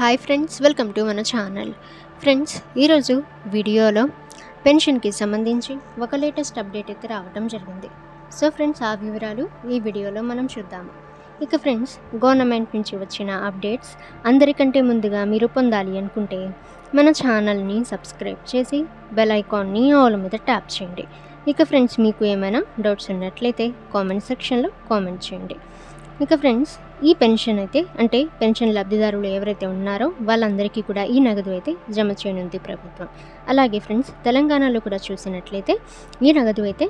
Hi friends welcome to మన channel friends ఈరోజు వీడియోలో పెన్షన్కి సంబంధించి ఒక లేటెస్ట్ అప్డేట్ అయితే రావడం జరిగింది. సో ఫ్రెండ్స్ ఆ వివరాలు ఈ వీడియోలో మనం చూద్దాము ఇక ఫ్రెండ్స్ గవర్నమెంట్ నుంచి వచ్చిన అప్డేట్స్ అందరికంటే ముందుగా మీరు పొందాలి అనుకుంటే మన ఛానల్ని సబ్స్క్రైబ్ చేసి బెల్ ఐకాన్ని ఆల్ మీద ట్యాప్ చేయండి. ఇక ఫ్రెండ్స్ మీకు ఏమైనా డౌట్స్ ఉన్నట్లయితే కామెంట్ సెక్షన్లో కామెంట్ చేయండి. ఇక ఫ్రెండ్స్ ఈ పెన్షన్ అయితే అంటే పెన్షన్ లబ్ధిదారులు ఎవరైతే ఉన్నారో వాళ్ళందరికీ కూడా ఈ నగదు అయితే జమ చేయనుంది ప్రభుత్వం. అలాగే ఫ్రెండ్స్ తెలంగాణలో కూడా చూసినట్లయితే ఈ నగదు అయితే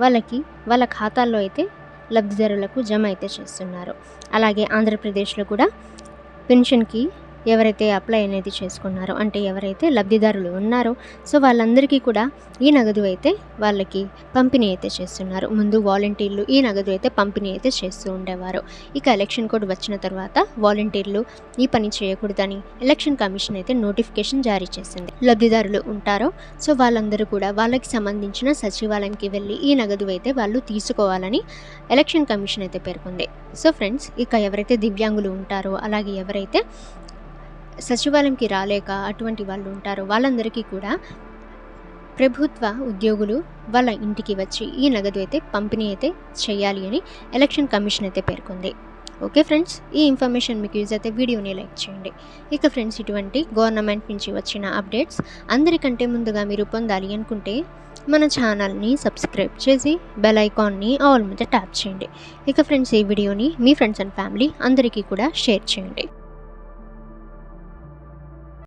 వాళ్ళకి వాళ్ళ ఖాతాల్లో అయితే లబ్ధిదారులకు జమ అయితే చేస్తున్నారు. అలాగే ఆంధ్రప్రదేశ్లో కూడా పెన్షన్కి ఎవరైతే అప్లై అనేది చేసుకున్నారో అంటే ఎవరైతే లబ్ధిదారులు ఉన్నారో సో వాళ్ళందరికీ కూడా ఈ నగదు అయితే వాళ్ళకి పంపిణీ అయితే చేస్తున్నారు. ముందు వాలంటీర్లు ఈ నగదు అయితే పంపిణీ అయితే చేస్తూ ఉండేవారు. ఇక ఎలక్షన్ కోడ్ వచ్చిన తర్వాత వాలంటీర్లు ఈ పని చేయకూడదని ఎలక్షన్ కమిషన్ అయితే నోటిఫికేషన్ జారీ చేసింది. లబ్ధిదారులు ఉంటారో సో వాళ్ళందరూ కూడా వాళ్ళకి సంబంధించిన సచివాలయంకి వెళ్ళి ఈ నగదు అయితే వాళ్ళు తీసుకోవాలని ఎలక్షన్ కమిషన్ అయితే పేర్కొంది. సో ఫ్రెండ్స్ ఇక ఎవరైతే దివ్యాంగులు ఉంటారో అలాగే ఎవరైతే సచివాలయంకి రాలేక అటువంటి వాళ్ళు ఉంటారు. వాళ్ళందరికీ కూడా ప్రభుత్వ ఉద్యోగులు వాళ్ళ ఇంటికి వచ్చి ఈ నగదు అయితే పంపిణీ అయితే చేయాలి అని ఎలక్షన్ కమిషన్ అయితే పేర్కొంది. ఓకే ఫ్రెండ్స్ ఈ ఇన్ఫర్మేషన్ మీకు యూజ్ అయితే వీడియోని లైక్ చేయండి. ఇక ఫ్రెండ్స్ ఇటువంటి గవర్నమెంట్ నుంచి వచ్చిన అప్డేట్స్ అందరికంటే ముందుగా మీరు పొందాలి అనుకుంటే మన ఛానల్ని సబ్స్క్రైబ్ చేసి బెల్ ఐకాన్ని ఆల్ మీద ట్యాప్ చేయండి. ఇక ఫ్రెండ్స్ ఈ వీడియోని మీ ఫ్రెండ్స్ అండ్ ఫ్యామిలీ అందరికీ కూడా షేర్ చేయండి.